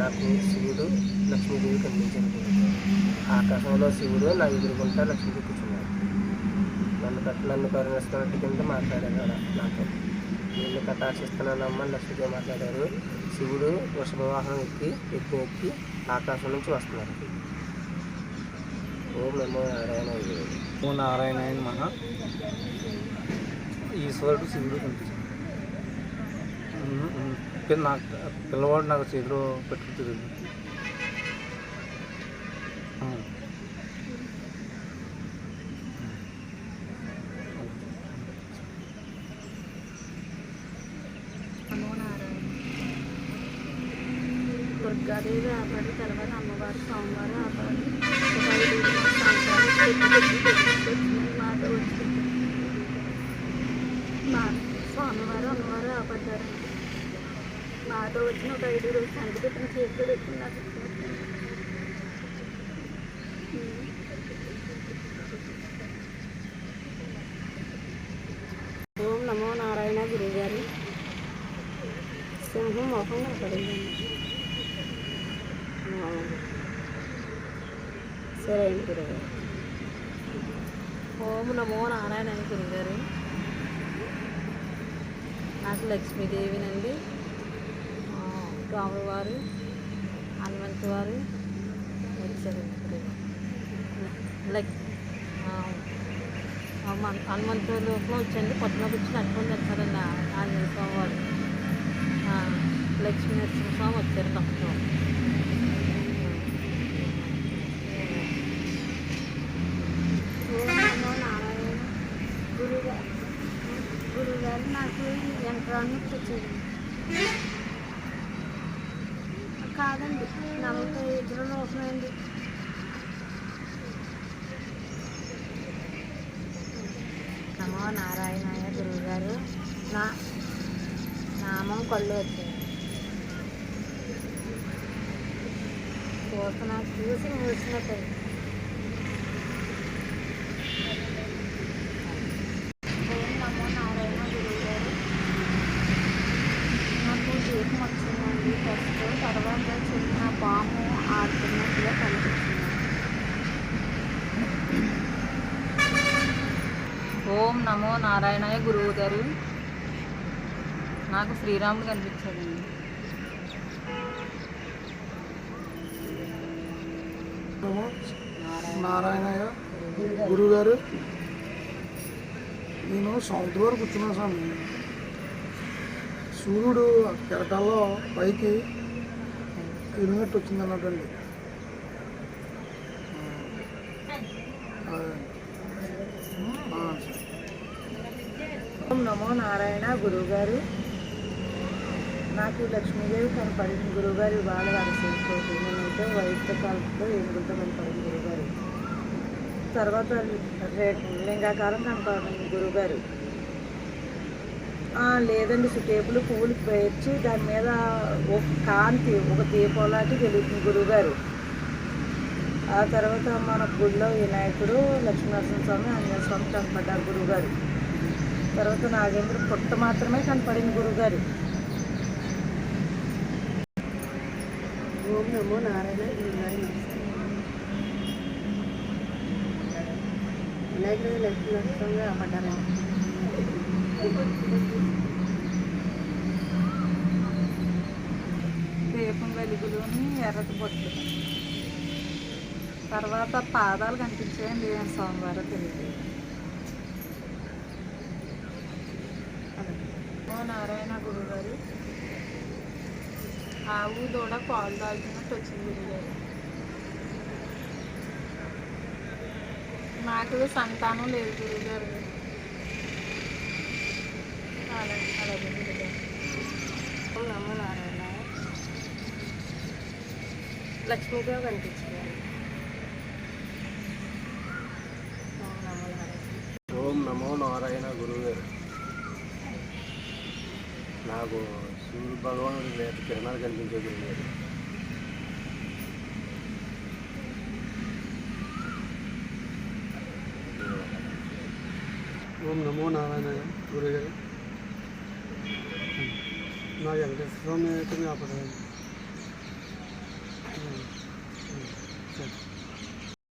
నాకు శివుడు లక్ష్మీదేవి కనిపించారు ఆకాశంలో శివుడు నా ఎదురుకుంటా లక్ష్మీదేవి కూర్చున్నారు. నన్ను కట్ట నన్ను కరుణిస్తున్నట్టు కింద మాట్లాడారు నాతో. నేను కటాక్షిస్తున్నానమ్మ లక్ష్మీదేవి మాట్లాడారు. శివుడు వృషభ వాహనం ఎక్కి ఎక్కి ఎక్కి ఆకాశం నుంచి వస్తున్నారు. ఓం నమో నారాయణ ఓ నారాయణ మహా ఈశ్వరుడు శివుడు కనిపించారు పిల్ల- నాకు పిల్లవాడు నాకు చేతిలో పెట్టుకు తిరిగింది ఉమ్. దుర్గాదేవి ఆపడి తర్వాత అమ్మవారు సోమవారం ఆపడి ఒక మాట వచ్చి మా స్వామివారు అమ్మవారు ఆపడ్డారు మాట వచ్చిన ఒక ఐదు రోజులు సంగతి పెట్టిన చేతిలో పెట్టి నాకు ఓం నమో నారాయణ గురుగారు. సింహం మొహం కనపడిందండి సరే అండి గురుగారు. ఓం నమో నారాయణ అని గురుగారు. నాకు లక్ష్మీదేవినండి. రాముల వారు హనుమంతు వారు వచ్చారు లైక్ హనుమంతు లోపల వచ్చండి. పొద్దున వచ్చి నట్టుకొని వచ్చారండి ఆంజనేయ స్వామి వారు. లక్ష్మీ నరసింహస్వామి వచ్చారు తప్ప గురుగారు నాకు ఎంట్రాన్ని వచ్చారు కాదండి. నలభై ఇద్దరు లోపలండి నమో నారాయణాయ గురువుగారు. నా నామం కళ్ళు వచ్చాయి. చూస్తున్నా చూసి మూసినట్టు ఓం నమో నారాయణ గురువుగారు నాకు దీపం వచ్చిందండి ఫస్ట్ తర్వాత చిన్న పాము ఆడుతున్నట్టుగా కనిపించింది ఓం నమో నారాయణాయ గురువు గారు. నాకు శ్రీరాముడు కనిపించాడండి. నారాయణయ్య గురుగారు నేను సముద్రం కూర్చున్నాను స్వామి. సూర్యుడు కెరటాల్లో పైకి ఇరిగినట్టు వచ్చింది అన్నట్టండి ఆ, ఆ, ఓం నమో నారాయణ గురువుగారు. నాకు లక్ష్మీదేవి కనపడింది. గురువుగారు ఇవాళ వారి సేపుతోటి నేనైతే వైద్య కాలంతో ఏనుగులతో కనపడింది గురువుగారు. తర్వాత రే- లింగాకారం కనపడింది గురువుగారు. లేదండి సుటేపులు పువ్వులు పేర్చి దాని మీద ఒక కాంతి ఒక దీపంలాంటి వెలుగుతుంది గురువుగారు. ఆ తర్వాత మన గుడిలో వినాయకుడు లక్ష్మీనరసింహ స్వామి ఆంజనేయ స్వామి కనపడ్డారు గురువుగారు. తర్వాత నాగేంద్ర పుట్ట మాత్రమే కనపడింది గురువుగారు ఓం నమో నారాయణ గురుగారు వినాయకుడు లక్ష్మీ నరసింహంగా పడ్డారండి దీపం వెలుగులోని ఎర్రటి బొట్లు. తర్వాత పాదాలు కనిపించాయండి ఏం సోమవారం తెలియదు ఓ గురుగారు ఆవు దూడ పాలు తాగుతున్నట్టు వచ్చింది గురుగారు. నాకు సంతానం లేదు గురుగారు. అలాగే అలాగే గురుగారు ఓం నమో నారాయణ లక్ష్మీదేవి కనిపించింది. ఓం నమో నారాయణ ఓం నమో నారాయణ గురువుగారు నాకు సూర్య భగవానుడి రేపు కిరణాలు కనిపించే గురువుగారు ఓం నమో నారాయణ గురుగారు నా వెంకటేశ్వర స్వామి అయితే జ్ఞాపకం